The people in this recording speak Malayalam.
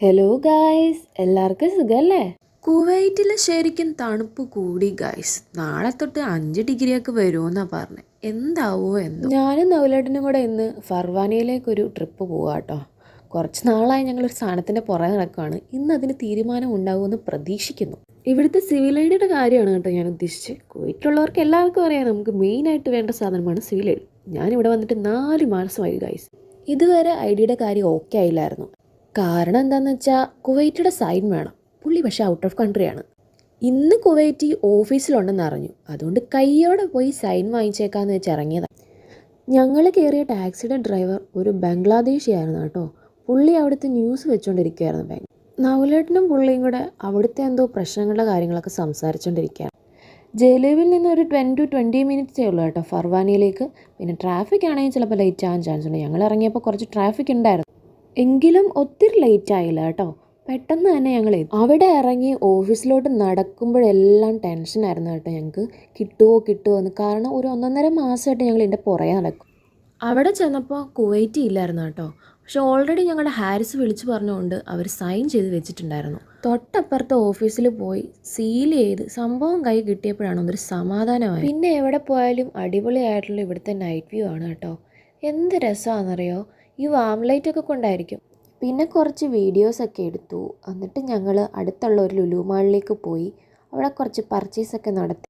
ഹലോ ഗായ്സ് എല്ലാവർക്കും സുഖമല്ലേ കുവൈറ്റിൽ ശരിക്കും തണുപ്പ് കൂടി ഗായ്സ് നാളെ തൊട്ട് അഞ്ച് ഡിഗ്രിയൊക്കെ വരുമെന്നാ പറഞ്ഞത് എന്താവോ എന്തോ. ഞാനും നവലേട്ടനും കൂടെ ഇന്ന് ഫർവാനയിലേക്കൊരു ട്രിപ്പ് പോവാം കേട്ടോ കുറച്ച് നാളായി ഞങ്ങളൊരു സാധനത്തിന്റെ പുറകെ നടക്കുകയാണ് ഇന്ന് അതിന് തീരുമാനം ഉണ്ടാകുമെന്ന് പ്രതീക്ഷിക്കുന്നു. ഇവിടുത്തെ സിവിൽ ഐഡിയുടെ കാര്യമാണ് കേട്ടോ ഞാൻ ഉദ്ദേശിച്ചത് കുവൈറ്റിലുള്ളവർക്ക് എല്ലാവർക്കും അറിയാം നമുക്ക് മെയിനായിട്ട് വേണ്ട സാധനമാണ് സിവിൽ ഐഡി ഞാനിവിടെ വന്നിട്ട് നാല് മാസമായി ഗായ്സ് ഇതുവരെ ഐ ഡിയുടെ കാര്യം ഓക്കെ ആയില്ലായിരുന്നു. കാരണം എന്താണെന്ന് വെച്ചാൽ കുവൈറ്റിയുടെ സൈൻ വേണം. പുള്ളി പക്ഷേ ഔട്ട് ഓഫ് കൺട്രിയാണ് ഇന്ന് കുവൈറ്റ് ഓഫീസിലുണ്ടെന്ന് അറിഞ്ഞു. അതുകൊണ്ട് കയ്യോടെ പോയി സൈൻ വാങ്ങിച്ചേക്കാന്ന് വെച്ച് ഇറങ്ങിയതാണ് ഞങ്ങൾ കയറിയ ടാക്സിയുടെ ഡ്രൈവർ ഒരു ബംഗ്ലാദേശിയായിരുന്നു കേട്ടോ. പുള്ളി അവിടുത്തെ ന്യൂസ് വെച്ചുകൊണ്ടിരിക്കുകയായിരുന്നു ബാങ്ക്. നവലേട്ടനും പുള്ളിയും കൂടെ അവിടുത്തെ എന്തോ പ്രശ്നങ്ങളുടെ കാര്യങ്ങളൊക്കെ സംസാരിച്ചുകൊണ്ടിരിക്കുകയാണ് ജലീവിൽ നിന്ന് ഒരു ട്വൻ ടു ട്വന്റി മിനിറ്റ്സേ ഉള്ളൂ കേട്ടോ ഫർവാനിയിലേക്ക്. പിന്നെ ട്രാഫിക് ആണെങ്കിൽ ചിലപ്പോൾ ലേറ്റ് ആകാൻ ചാൻസ് ഉണ്ട്. ഞങ്ങൾ ഇറങ്ങിയപ്പോൾ കുറച്ച് ട്രാഫിക് ഉണ്ടായിരുന്നു. എങ്കിലും ഒത്തിരി ലേറ്റ് ആയില്ല കേട്ടോ. പെട്ടെന്ന് തന്നെ ഞങ്ങൾ അവിടെ ഇറങ്ങി ഓഫീസിലോട്ട് നടക്കുമ്പോഴെല്ലാം ടെൻഷനായിരുന്നു കേട്ടോ ഞങ്ങൾക്ക് കിട്ടുമോ കിട്ടുമോ എന്ന്. കാരണം ഒരു ഒന്നൊന്നര മാസമായിട്ട് ഞങ്ങൾ ഇതിന്റെ പുറകെ നടക്കും. അവിടെ ചെന്നപ്പോൾ കുവൈറ്റ് ഇല്ലായിരുന്നു കേട്ടോ. പക്ഷെ ഓൾറെഡി ഞങ്ങളുടെ ഹാരിസ് വിളിച്ചു പറഞ്ഞുകൊണ്ട് അവർ സൈൻ ചെയ്ത് വെച്ചിട്ടുണ്ടായിരുന്നു. തൊട്ടപ്പുറത്തെ ഓഫീസിൽ പോയി സീൽ ചെയ്ത് സംഭവം കൈ കിട്ടിയപ്പോഴാണ് ഒന്നൊരു സമാധാനമായി പിന്നെ എവിടെ പോയാലും അടിപൊളിയായിട്ടുള്ള ഇവിടുത്തെ നൈറ്റ് വ്യൂ ആണ് കേട്ടോ. എന്ത് രസമാണെന്നറിയോ ഈ വാം ലൈറ്റ് ഒക്കെ കൊണ്ടായിരിക്കും. പിന്നെ കുറച്ച് വീഡിയോസൊക്കെ എടുത്തു. എന്നിട്ട് ഞങ്ങൾ അടുത്തുള്ള ഒരു ലുലു മാളിലേക്ക് പോയി. അവിടെ കുറച്ച് പർച്ചേസൊക്കെ നടത്തി.